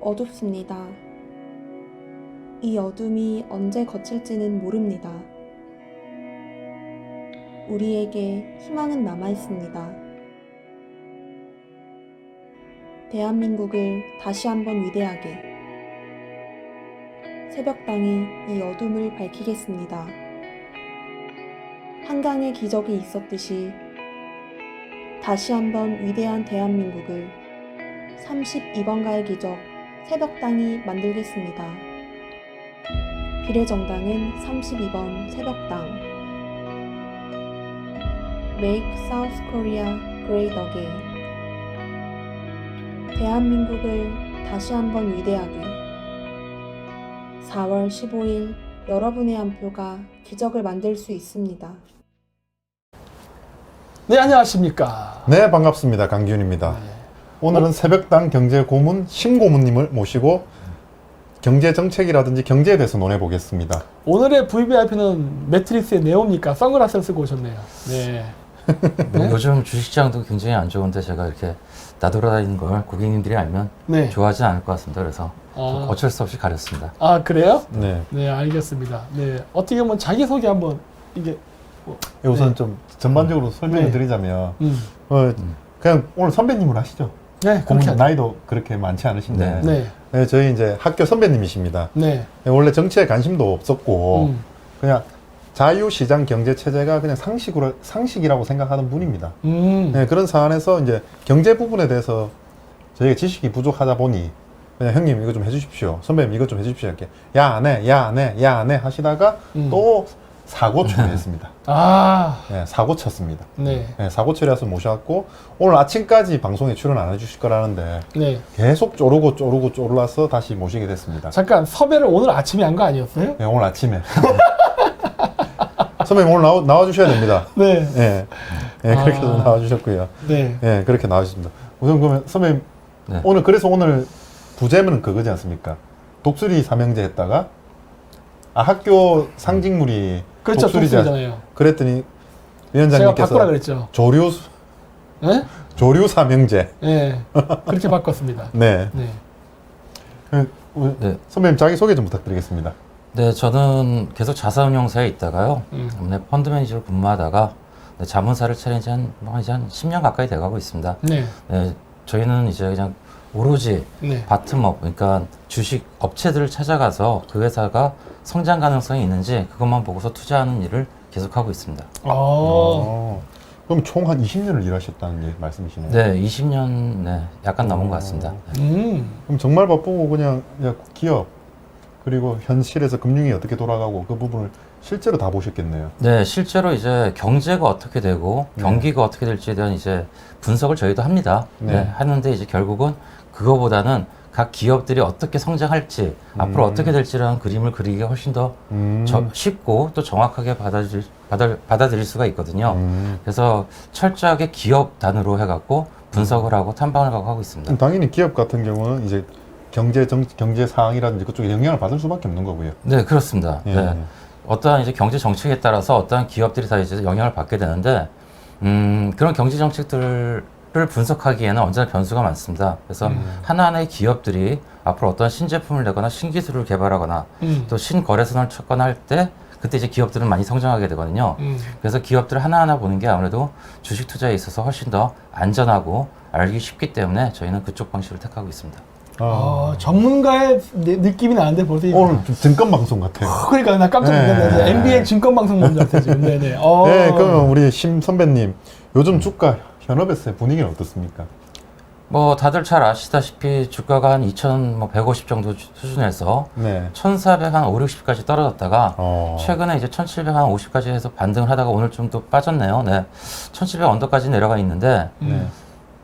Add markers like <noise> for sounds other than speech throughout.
어둡습니다. 이 어둠이 언제 거칠지는 모릅니다. 우리에게 희망은 남아 있습니다. 대한민국을 다시 한번 위대하게. 새벽당이 이 어둠을 밝히겠습니다. 한강의 기적이 있었듯이 다시 한번 위대한 대한민국을 32번가의 기적 새벽당이 만들겠습니다. 비례정당은 32번 새벽당. Make South Korea Great Again. 대한민국을 다시 한번 위대하게. 4월 15일 여러분의 한 표가 기적을 만들 수 있습니다. 네, 안녕하십니까. 네, 반갑습니다. 강기훈입니다. 오늘은 새벽당 경제 고문 신고문님을 모시고 경제 정책이라든지 경제에 대해서 논해 보겠습니다. 오늘의 VVIP는 매트리스의 네오입니까? 선글라스를 쓰고 오셨네요. 네. 뭐 <laughs> 네? 요즘 주식시장도 굉장히 안 좋은데 제가 이렇게 나돌아다니는 걸 고객님들이 알면 네. 좋아하지 않을 것 같습니다. 그래서 아. 어쩔 수 없이 가렸습니다. 아, 그래요? 네. 네, 알겠습니다. 네. 어떻게 보면 자기 소개 한번, 이게, 우선 네. 좀 전반적으로 설명을 네. 드리자면 음. 어, 그냥 오늘 선배님으로 하시죠. 네, 그렇게 하죠. 나이도 그렇게 많지 않으신데 네. 네. 네, 저희 이제 학교 선배님이십니다. 네. 네, 원래 정치에 관심도 없었고 음. 그냥 자유시장 경제 체제가 그냥 상식으로 상식이라고 생각하는 분입니다. 음. 네, 그런 사안에서 이제 경제 부분에 대해서 저희가 지식이 부족하다 보니 그냥 형님 이거 좀 해주십시오. 선배님 이거 좀 해주십시오. 이렇게 야 안 해, 야 안 해, 야 안 해 하시다가 음. 또 사고 처리했습니다. <laughs> 아, 네, 사고 쳤습니다. 네. 네, 사고 처리해서 모셔왔고 오늘 아침까지 방송에 출연 안 해주실 거라는데 네. 계속 쪼르고 쪼르고 쪼르라서 다시 모시게 됐습니다. 잠깐, 섭외를 오늘 아침에 한 거 아니었어요? 네, 오늘 아침에 <laughs> 선배님 오늘 나와, 나와주셔야 됩니다. 네. 네, 네 그렇게 해서 아. 나와주셨고요. 네. 네, 그렇게 나와주셨습니다. 우선 그러면 선배님 네. 오늘 그래서 오늘 부제문은 그거지 않습니까? 독수리 삼형제 했다가 아 학교 상징물이 그렇죠. 독수리잖아요. 그랬더니 제가 위원장님께서 바꾸라 그랬죠. 조류 네? 조류 삼형제 네. 그렇게 바꿨습니다. <laughs> 네. 네. 그, 네. 선배님 자기 소개 좀 부탁드리겠습니다. 네, 저는 계속 자산운용사에 있다가요. 음. 네, 펀드 매니저로 근무하다가 네, 자문사를 차린 지 한, 뭐 이제 한 10년 가까이 돼가고 있습니다. 네. 네, 저희는 이제 그냥 오로지 네. 바텀업, 그러니까 주식 업체들을 찾아가서 그 회사가 성장 가능성이 있는지 그것만 보고서 투자하는 일을 계속하고 있습니다. 어. 어, 그럼 총 한 20년을 일하셨다는 게 말씀이시네요. 네, 20년 네, 약간 넘은 것 같습니다. 네. 음. 그럼 정말 바쁘고 그냥 야, 기업 그리고 현실에서 금융이 어떻게 돌아가고 그 부분을 실제로 다 보셨겠네요. 네, 실제로 이제 경제가 어떻게 되고 네. 경기가 어떻게 될지에 대한 이제 분석을 저희도 합니다. 네. 네. 하는데 이제 결국은 그거보다는 각 기업들이 어떻게 성장할지 앞으로 음. 어떻게 될지라는 그림을 그리기가 훨씬 더 음. 저- 쉽고 또 정확하게 받아들일, 받아, 받아들일 수가 있거든요. 음. 그래서 철저하게 기업 단으로 해갖고 분석을 하고 탐방을 하고 하고 있습니다. 당연히 기업 같은 경우는 이제 경제 정 경제 상황이라든지 그쪽에 영향을 받을 수밖에 없는 거고요. 네, 그렇습니다. 예. 네. 어떠한 이제 경제 정책에 따라서 어떠한 기업들이 다 이제 영향을 받게 되는데, 음, 그런 경제 정책들 을 분석하기에는 언제나 변수가 많습니다. 그래서 음. 하나하나의 기업들이 앞으로 어떤 신제품을 내거나 신기술을 개발하거나 음. 또 신거래선을 찾거나 할 때, 그때 이제 기업들은 많이 성장하게 되거든요. 음. 그래서 기업들 하나하나 보는 게 아무래도 주식 투자에 있어서 훨씬 더 안전하고 알기 쉽기 때문에 저희는 그쪽 방식을 택하고 있습니다. 어, 전문가의 느- 느낌이 나는데 벌써 이- 오늘 좀 증권 방송 같아요. 어, 그러니까 나 깜짝 네. 놀랐네. MBN 증권 방송 본줄 알았어요 지금. 네네. 어. 네, 그러면 우리 심 선배님 요즘 주가 현업에서의 분위기는 어떻습니까? 뭐 다들 잘 아시다시피 주가가 한 2,150 정도 주- 수준에서 네. 1,400 한 5, 60까지 떨어졌다가 어. 최근에 이제 1,700 한 50까지 해서 반등을 하다가 오늘 좀 또 빠졌네요. 네. 1,700 언더까지 내려가 있는데 네. 음.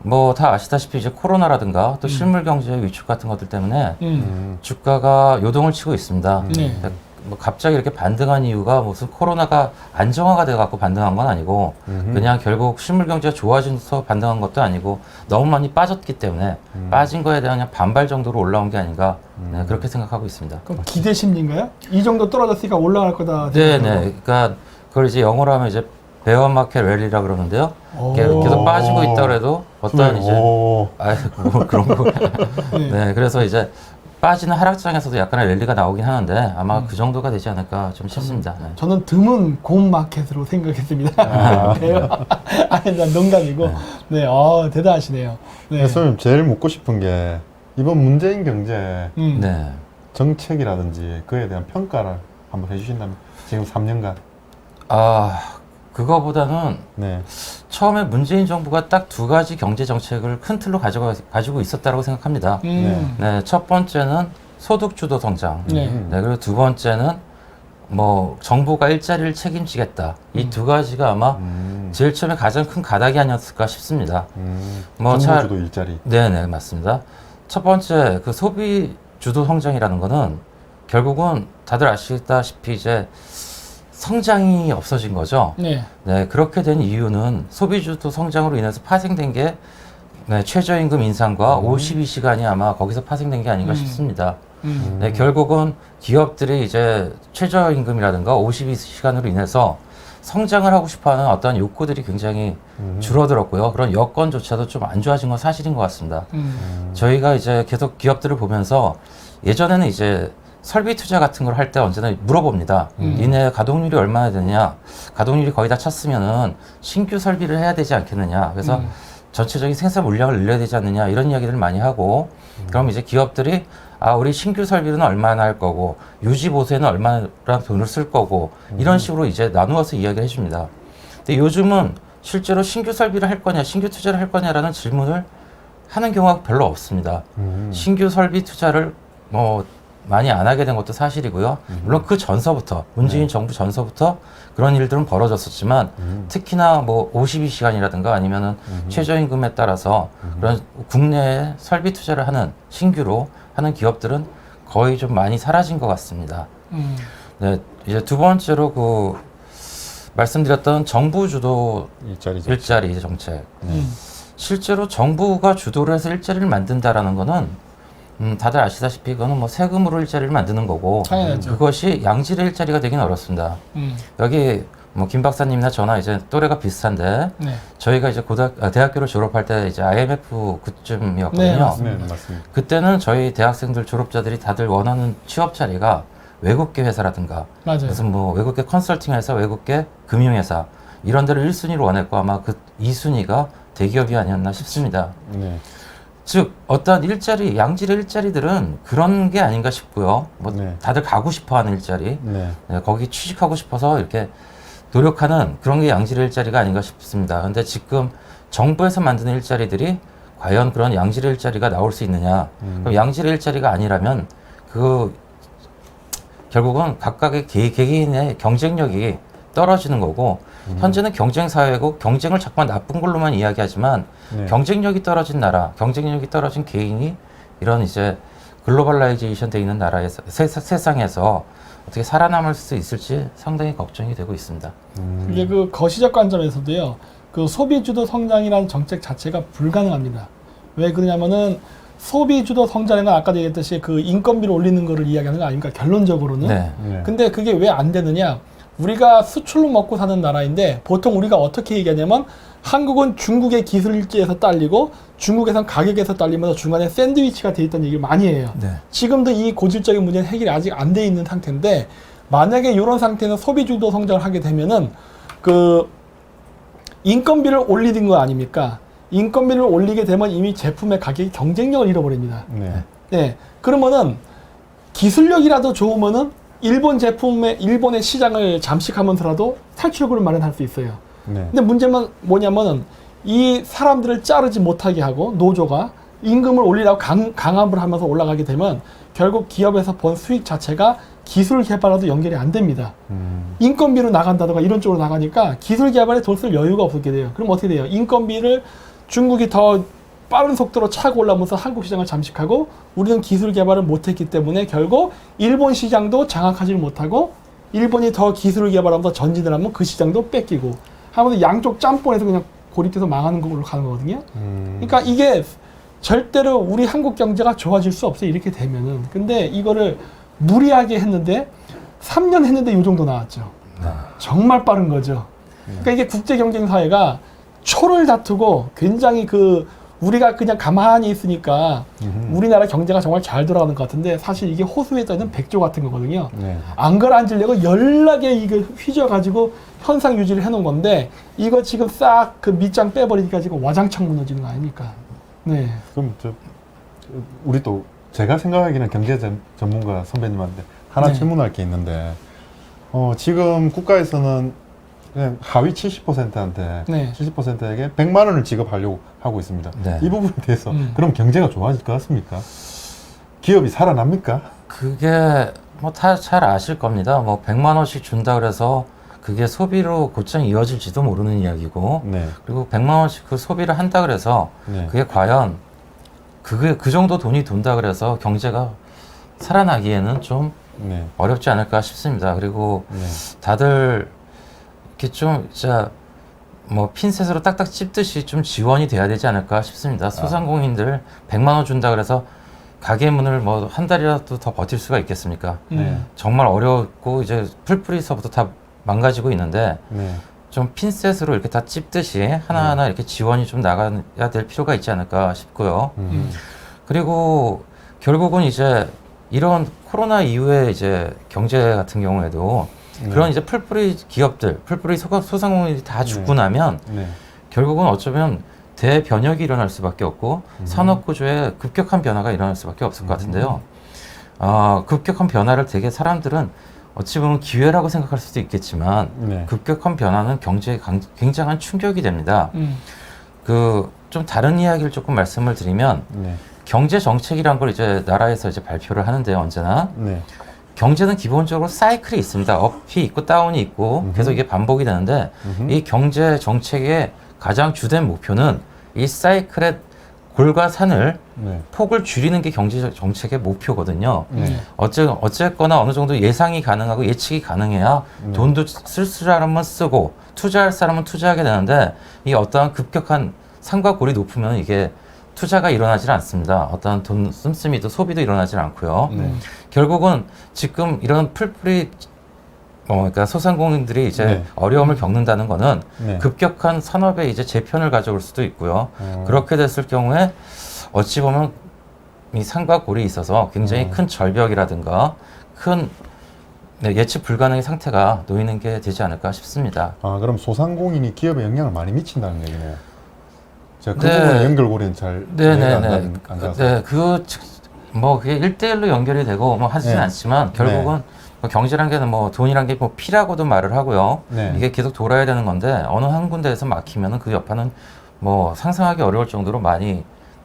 뭐다 아시다시피 이제 코로나라든가 또 실물 경제의 위축 같은 것들 때문에 음. 음. 주가가 요동을 치고 있습니다. 네. 뭐 갑자기 이렇게 반등한 이유가 무슨 코로나가 안정화가 돼 갖고 반등한 건 아니고 음흠. 그냥 결국 실물 경제가 좋아져서 반등한 것도 아니고 너무 많이 빠졌기 때문에 음. 빠진 거에 대한 그냥 반발 정도로 올라온 게 아닌가 네, 음. 그렇게 생각하고 있습니다. 그럼 기대 심리인가요? 이 정도 떨어졌으니까 올라갈 거다. 네, 생각하고. 네. 그러니까 그걸 이제 영어로 하면 이제 베어 마켓 랠리라 그러는데요. 계속 빠지고 있다 그래도 어떤 이제 오. 아, 뭐 그런 거. <laughs> 네. 네, 그래서 이제 빠지는 하락장에서도 약간의 랠리가 나오긴 하는데 아마 음. 그 정도가 되지 않을까 좀 싶습니다. 네. 저는 드문 곰 마켓으로 생각했습니다. 아. 네. <laughs> 아니, 난 농담이고. 네, 어, 대단하시네요. 네. 네. 선생님 제일 묻고 싶은 게 이번 문재인 경제 음. 네. 정책이라든지 그에 대한 평가를 한번 해주신다면 지금 3년간 아, 그거보다는 네. 처음에 문재인 정부가 딱 두 가지 경제 정책을 큰 틀로 가지고, 가지고 있었다고 생각합니다. 음. 네, 첫 번째는 소득 주도 성장. 네. 음. 네, 그리고 두 번째는 뭐 정부가 일자리를 책임지겠다. 이 음. 두 가지가 아마 음. 제일 처음에 가장 큰 가닥이 아니었을까 싶습니다. 음. 뭐 차- 정부주도 일자리. 네, 네, 맞습니다. 첫 번째 그 소비 주도 성장이라는 거는 결국은 다들 아시다시피 이제 성장이 없어진 거죠. 네. 네, 그렇게 된 이유는 소비 주도 성장으로 인해서 파생된 게 네, 최저임금 인상과 52시간이 아마 거기서 파생된 게 아닌가 음. 싶습니다. 음. 네, 결국은 기업들이 이제 최저임금이라든가 52시간으로 인해서 성장을 하고 싶어하는 어떤 욕구들이 굉장히 음. 줄어들었고요. 그런 여건조차도 좀 안 좋아진 건 사실인 것 같습니다. 음. 저희가 이제 계속 기업들을 보면서 예전에는 이제 설비 투자 같은 걸 할 때 언제나 물어봅니다. 음. 니네 가동률이 얼마나 되느냐? 가동률이 거의 다 찼으면은 신규 설비를 해야 되지 않겠느냐? 그래서 음. 전체적인 생산 물량을 늘려야 되지 않느냐? 이런 이야기를 많이 하고 그럼 이제 기업들이 아, 우리 신규 설비는 얼마나 할 거고 유지 보수에는 얼마나 돈을 쓸 거고 이런 식으로 이제 나누어서 이야기를 해줍니다. 근데 요즘은 실제로 신규 설비를 할 거냐, 신규 투자를 할 거냐라는 질문을 하는 경우가 별로 없습니다. 음. 신규 설비 투자를 뭐 많이 안 하게 된 것도 사실이고요. 물론 그 전서부터 문재인 정부 전서부터 그런 일들은 벌어졌었지만 음. 특히나 뭐 52시간이라든가 아니면은 최저임금에 따라서 그런 국내에 설비 투자를 하는 신규로 하는 기업들은 거의 좀 많이 사라진 것 같습니다. 음. 네, 이제 두 번째로 그 말씀드렸던 정부 주도 일자리 정책. 일자리 정책. 음. 실제로 정부가 주도를 해서 일자리를 만든다라는 거는 음, 다들 아시다시피 그거는 뭐 세금으로 일자리를 만드는 거고 당연하죠. 그것이 양질의 일자리가 되긴 어렵습니다. 음. 여기 뭐 김 박사님이나 저나 이제 또래가 비슷한데 네. 저희가 이제 고등 아, 대학교를 졸업할 때 이제 IMF 그쯤이었거든요. 네, 네, 맞습니다. 맞습니다. 그때는 저희 대학생들 졸업자들이 다들 원하는 취업 자리가 외국계 회사라든가 맞아요. 무슨 뭐 외국계 컨설팅 회사, 외국계 금융 회사 이런 데를 1순위로 원했고 아마 그 2순위가 대기업이 아니었나 싶습니다. 네. 즉 어떤 일자리, 양질의 일자리들은 그런 게 아닌가 싶고요. 뭐 네. 다들 가고 싶어하는 일자리, 네. 네, 거기 취직하고 싶어서 이렇게 노력하는 그런 게 양질의 일자리가 아닌가 싶습니다. 근데 지금 정부에서 만드는 일자리들이 과연 그런 양질의 일자리가 나올 수 있느냐? 음. 그럼 양질의 일자리가 아니라면 그 결국은 각각의 개, 개개인의 경쟁력이 떨어지는 거고 음. 현재는 경쟁 사회고 경쟁을 자꾸만 나쁜 걸로만 이야기하지만 네. 경쟁력이 떨어진 나라, 경쟁력이 떨어진 개인이 이런 이제 글로벌라이제이션 돼 있는 나라에서 세, 세상에서 어떻게 살아남을 수 있을지 상당히 걱정이 되고 있습니다. 음. 이게 그 거시적 관점에서도요. 그 소비 주도 성장이라는 정책 자체가 불가능합니다. 왜 그러냐면은 소비 주도 성장에는 아까도 얘기했듯이 그 인건비를 올리는 거를 이야기하는 거 아닙니까? 결론적으로는. 네. 네. 근데 그게 왜 안 되느냐? 우리가 수출로 먹고 사는 나라인데 보통 우리가 어떻게 얘기하냐면 한국은 중국의 기술 일제에서 딸리고 중국에선 가격에서 딸리면서 중간에 샌드위치가 돼 있다는 얘기를 많이 해요. 네. 지금도 이 고질적인 문제는 해결이 아직 안 돼 있는 상태인데 만약에 이런 상태는 소비 주도 성장을 하게 되면은 그 인건비를 올리는 거 아닙니까? 인건비를 올리게 되면 이미 제품의 가격이 경쟁력을 잃어버립니다. 네. 네. 그러면은 기술력이라도 좋으면은 일본 제품의 일본의 시장을 잠식하면서라도 탈출구를 마련할 수 있어요. 네. 근데 문제는 뭐냐면은 이 사람들을 자르지 못하게 하고 노조가 임금을 올리라고 강, 강압을 하면서 올라가게 되면 결국 기업에서 번 수익 자체가 기술 개발과도 연결이 안 됩니다. 음. 인건비로 나간다든가 이런 쪽으로 나가니까 기술 개발에 돈 쓸 여유가 없게 돼요. 그럼 어떻게 돼요? 인건비를 중국이 더 빠른 속도로 차고 올라오면서 한국 시장을 잠식하고 우리는 기술 개발을 못했기 때문에 결국 일본 시장도 장악하지 못하고 일본이 더 기술을 개발하면서 전진을 하면 그 시장도 뺏기고 하면서 양쪽 짬뽕에서 그냥 고립돼서 망하는 걸로 가는 거거든요. 음. 그러니까 이게 절대로 우리 한국 경제가 좋아질 수 없어요. 이렇게 되면은. 근데 이거를 무리하게 했는데 3년 했는데 이 정도 나왔죠. 정말 빠른 거죠. 그러니까 이게 국제 경쟁 사회가 초를 다투고 굉장히 그 우리가 그냥 가만히 있으니까 음흠. 우리나라 경제가 정말 잘 돌아가는 것 같은데 사실 이게 호수에 떠있는 백조 같은 거거든요. 네. 안 가라앉으려고 연락에 이거 휘저어가지고 현상 유지를 해놓은 건데 이거 지금 싹 그 밑장 빼버리니까 지금 와장창 무너지는 거 아닙니까? 네. 그럼 저 우리 또 제가 생각하기는 경제 전, 전문가 선배님한테 하나 네. 질문할 게 있는데 어, 지금 국가에서는 그냥 하위 70%한테 네. 70%에게 100만 원을 지급하려고 하고 있습니다. 네. 이 부분에 대해서 음. 그럼 경제가 좋아질 것 같습니까? 기업이 살아납니까? 그게 뭐다잘 아실 겁니다. 뭐 100만 원씩 준다 그래서 그게 소비로 곧장 이어질지도 모르는 이야기고 네. 그리고 100만 원씩 그 소비를 한다 그래서 네. 그게 과연 그게 그 정도 돈이 돈다 그래서 경제가 살아나기에는 좀 네. 어렵지 않을까 싶습니다. 그리고 네. 다들 이렇게 좀 진짜 뭐 핀셋으로 딱딱 찝듯이 좀 지원이 돼야 되지 않을까 싶습니다. 소상공인들 100만 원 준다 그래서 가게 문을 뭐 한 달이라도 더 버틸 수가 있겠습니까? 음. 네. 정말 어렵고 이제 풀뿌리서부터 다 망가지고 있는데 네. 좀 핀셋으로 이렇게 다 찝듯이 하나하나 이렇게 지원이 좀 나가야 될 필요가 있지 않을까 싶고요. 음. 그리고 결국은 이제 이런 코로나 이후에 이제 경제 같은 경우에도 네. 그런 이제 풀뿌리 기업들, 풀뿌리 소- 소상공인들이 다 죽고 네. 나면 네. 결국은 어쩌면 대변혁이 일어날 수밖에 없고 음. 산업 구조에 급격한 변화가 일어날 수밖에 없을 것 같은데요. 아, 급격한 변화를 되게 사람들은 어찌 보면 기회라고 생각할 수도 있겠지만 네. 급격한 변화는 경제에 강- 굉장한 충격이 됩니다. 음. 그좀 다른 이야기를 조금 말씀을 드리면 네. 경제 정책이란 걸 이제 나라에서 이제 발표를 하는데요, 언제나. 네. 경제는 기본적으로 사이클이 있습니다. 업이 있고 다운이 있고. 계속 이게 반복이 되는데. 이 경제 정책의 가장 주된 목표는 이 사이클의 골과 산을 네. 폭을 줄이는 게 경제 정책의 목표거든요. 네. 어째, 어쨌거나 어느 정도 예상이 가능하고 예측이 가능해야 네. 돈도 쓸 사람은 쓰고 투자할 사람은 투자하게 되는데 이 어떠한 급격한 상과 골이 높으면 이게 투자가 일어나질 않습니다. 어떠한 돈 씀씀이도 소비도 일어나질 않고요. 네. 결국은 지금 이런 풀뿌리 어, 그러니까 소상공인들이 이제 네. 어려움을 겪는다는 거는 네. 급격한 산업의 이제 재편을 가져올 수도 있고요. 어. 그렇게 됐을 경우에 어찌 보면 이 상과 골이 있어서 굉장히 음. 큰 절벽이라든가 큰 네, 예측 불가능의 상태가 놓이는 게 되지 않을까 싶습니다. 아 그럼 소상공인이 기업에 영향을 많이 미친다는 얘기네요. 제가 그 네. 부분 연결고리는 잘 이해가 안 네네네. 가는- 안 가서. 네, 그, 즉, 뭐, 그게 일대일로 연결이 되고, 뭐, 하지는 네. 않지만, 결국은, 뭐 경제란 게 뭐, 돈이란 게 뭐, 피라고도 말을 하고요. 네. 이게 계속 돌아야 되는 건데, 어느 한 군데에서 막히면은 그 여파는 뭐, 상상하기 어려울 정도로 많이,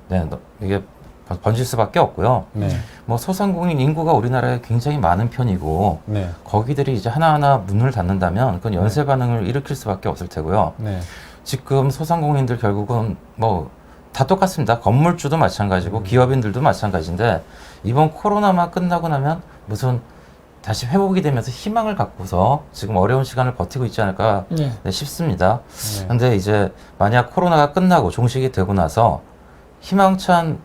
네, 너- 이게 번- 번질 수밖에 없고요. 네. 뭐, 소상공인 인구가 우리나라에 굉장히 많은 편이고, 네. 거기들이 이제 하나하나 문을 닫는다면, 그건 연쇄 반응을 일으킬 수밖에 없을 테고요. 네. 지금 소상공인들 결국은 뭐 다 똑같습니다. 건물주도 마찬가지고 기업인들도 마찬가지인데 이번 코로나만 끝나고 나면 무슨 다시 회복이 되면서 희망을 갖고서 지금 어려운 시간을 버티고 있지 않을까 네. 네, 싶습니다. 네. 근데 이제 만약 코로나가 끝나고 종식이 되고 나서 희망찬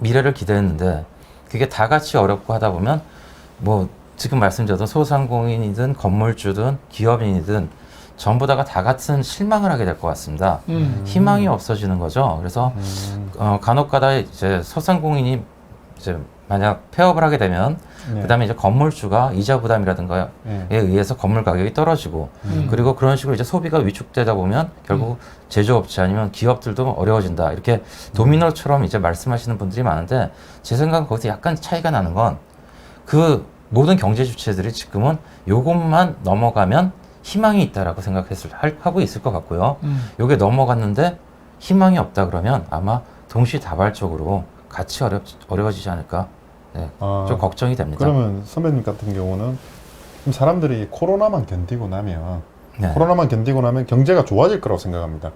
미래를 기대했는데 그게 다 같이 어렵고 하다 보면 뭐 지금 말씀드렸던 소상공인이든 건물주든 기업인이든 전부 다가 다 같은 실망을 하게 될 것 같습니다. 음. 희망이 없어지는 거죠. 그래서 음, 어, 간혹가다 이제 소상공인이 이제 만약 폐업을 하게 되면 네. 그다음에 이제 건물주가 이자 부담이라든가에 네. 의해서 건물 가격이 떨어지고 음. 그리고 그런 식으로 이제 소비가 위축되다 보면 결국 제조업체 아니면 기업들도 어려워진다 이렇게 도미노처럼 이제 말씀하시는 분들이 많은데 제 생각은 거기서 약간 차이가 나는 건 그 모든 경제 주체들이 지금은 요것만 넘어가면 희망이 있다라고 생각했을 할- 하고 있을 것 같고요. 음. 요게 넘어갔는데 희망이 없다 그러면 아마 동시다발적으로 같이 어렵, 어려워지지 않을까 네, 아, 좀 걱정이 됩니다. 그러면 선배님 같은 경우는 좀 사람들이 코로나만 견디고 나면 네. 코로나만 견디고 나면 경제가 좋아질 거라고 생각합니다.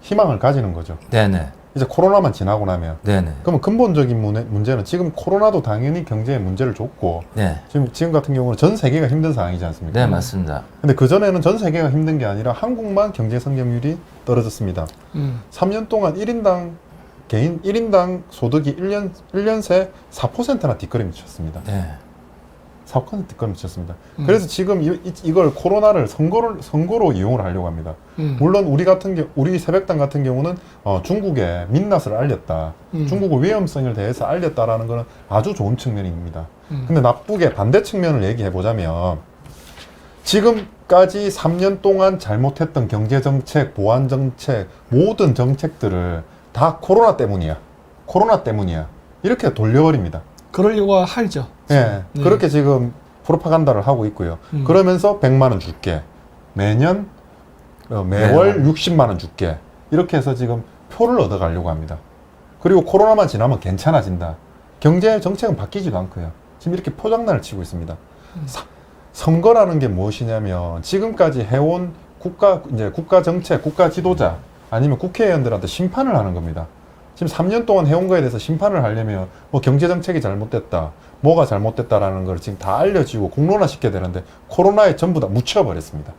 희망을 가지는 거죠. 네네 이제 코로나만 지나고 나면 네네 그러면 근본적인 문제, 문제 는 지금 코로나도 당연히 경제에 문제를 줬고 네. 지금 지금 같은 경우는 전 세계가 힘든 상황이지 않습니까? 네 맞습니다. 근데 그 전에는 전 세계가 힘든 게 아니라 한국만 경제 성장률이 떨어졌습니다. 음. 3년 동안 1인당 개인 1인당 소득이 1년 1년 새 4%나 뒷걸음이 쳤습니다. 네. 4% 뒷걸음 쳤습니다. 음. 그래서 지금 이, 이, 걸 코로나를 선거를 선거로 이용을 하려고 합니다. 음. 물론 우리 같은 경우 우리 새벽당 같은 경우는 어, 중국에 민낯을 알렸다. 음. 중국의 위험성에 대해서 알렸다라는 것은 아주 좋은 측면입니다. 음. 근데 나쁘게 반대 측면을 얘기해 보자면 지금까지 3년 동안 잘못했던 경제 정책, 보안 정책, 모든 정책들을 다 코로나 때문이야. 코로나 때문이야. 이렇게 돌려버립니다. 그러려고 하죠. 예. 네. 그렇게 지금 프로파간다를 하고 있고요. 음. 그러면서 100만 원 줄게. 매년 어, 매월 60만 원 줄게. 이렇게 해서 지금 표를 얻어 가려고 합니다. 그리고 코로나만 지나면 괜찮아진다. 경제 정책은 바뀌지도 않고요. 지금 이렇게 포장난을 치고 있습니다. 사- 선거라는 게 무엇이냐면 지금까지 해온 국가 이제 국가 정책, 국가 지도자 아니면 국회의원들한테 심판을 하는 겁니다. 지금 3년 동안 해온 거에 대해서 심판을 하려면 뭐 경제 정책이 잘못됐다, 뭐가 잘못됐다라는 걸 지금 다 알려지고 공론화 시켜야 되는데 코로나에 전부 다 묻혀버렸습니다.